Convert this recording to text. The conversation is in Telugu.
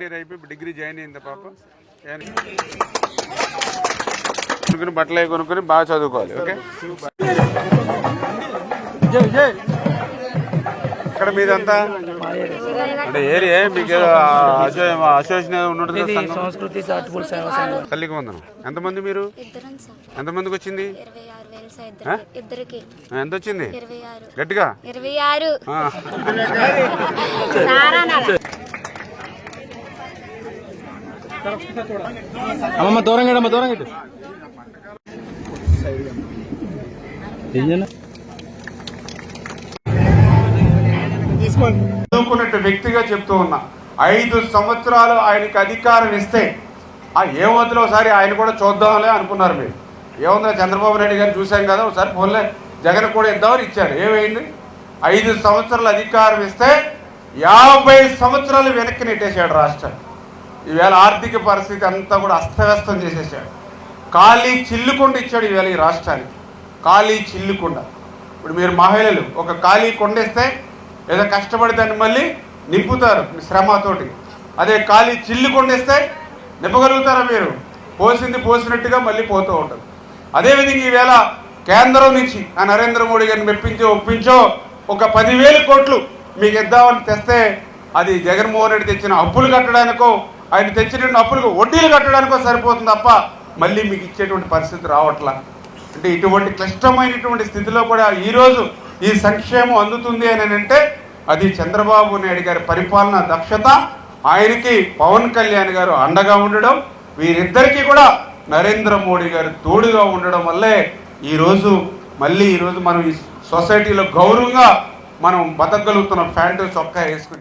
సెకండ్ ఇయర్ అయిపోయి డిగ్రీ జాయిన్ అయింది పాప. కొనుక్కుని బట్టలు కొనుక్కొని బాగా చదువుకోవాలి ఓకే? ఇక్కడ మీదంతా? అంటే ఏరియా మీకు అసోసియేషన్ సంఘం? సంస్కృతి తల్లికి వందనం. ఎంతమంది మీరు? ఇద్దరం సార్. ఎంతమందికి వచ్చింది? ఎంత వచ్చింది గట్టిగా? ఇరవై ఆరు. అమ్మమ్మ దూరం అమ్మ దూరం ఇటు. చదువుకున్నట్టు వ్యక్తిగా చెప్తూ ఉన్నా. ఐదు సంవత్సరాలు ఆయనకి అధికారం ఇస్తే ఆ ఏమొద్దులో ఒకసారి ఆయన కూడా చూద్దాంలే అనుకున్నారు మీరు. ఏముందో చంద్రబాబు నాయుడు గారిని చూసాం కదా ఒకసారి ఫోన్లే. జగన్ కూడా ఇద్దామని ఇచ్చారు ఏమైంది? ఐదు సంవత్సరాల అధికారం ఇస్తే యాభై సంవత్సరాలు వెనక్కి నెట్టేశాడు రాష్ట్రం. ఈవేళ ఆర్థిక పరిస్థితి అంతా కూడా అస్తవ్యస్తం చేసేసాడు. ఖాళీ చిల్లుకుండ ఇచ్చాడు ఈవేళ ఈ రాష్ట్రానికి. ఖాళీ చిల్లుకుండ. ఇప్పుడు మీరు మహిళలు ఒక ఖాళీ కొండేస్తే ఏదో కష్టపడి దాన్ని మళ్ళీ నింపుతారు శ్రమతోటి. అదే ఖాళీ చిల్లు కొండేస్తే నింపగలుగుతారా మీరు? పోసింది పోసినట్టుగా మళ్ళీ పోతూ ఉంటుంది. అదేవిధంగా ఈవేళ కేంద్రం నుంచి ఆ నరేంద్ర మోడీ గారిని మెప్పించో ఒప్పించో ఒక పదివేల కోట్లు మీకు ఇద్దామని తెస్తే అది జగన్మోహన్ రెడ్డి తెచ్చిన అప్పులు కట్టడానికో ఆయన తెచ్చిన అప్పులకు వడ్డీలు కట్టడానికో సరిపోతుంది తప్ప మళ్ళీ మీకు ఇచ్చేటువంటి పరిస్థితి రావట్లా. అంటే ఇటువంటి క్లిష్టమైనటువంటి స్థితిలో కూడా ఈరోజు ఈ సంక్షేమం అందుతుంది అని అంటే అది చంద్రబాబు నాయుడు గారి పరిపాలన దక్షత ఆయనకి పవన్ కళ్యాణ్ గారు అండగా ఉండడం వీరిద్దరికీ కూడా నరేంద్ర మోడీ గారు తోడుగా ఉండడం వల్లే ఈరోజు మళ్ళీ ఈరోజు మనం ఈ సొసైటీలో గౌరవంగా మనం బతకగలుగుతున్నాం ప్యాంటు చొక్కా వేసుకుని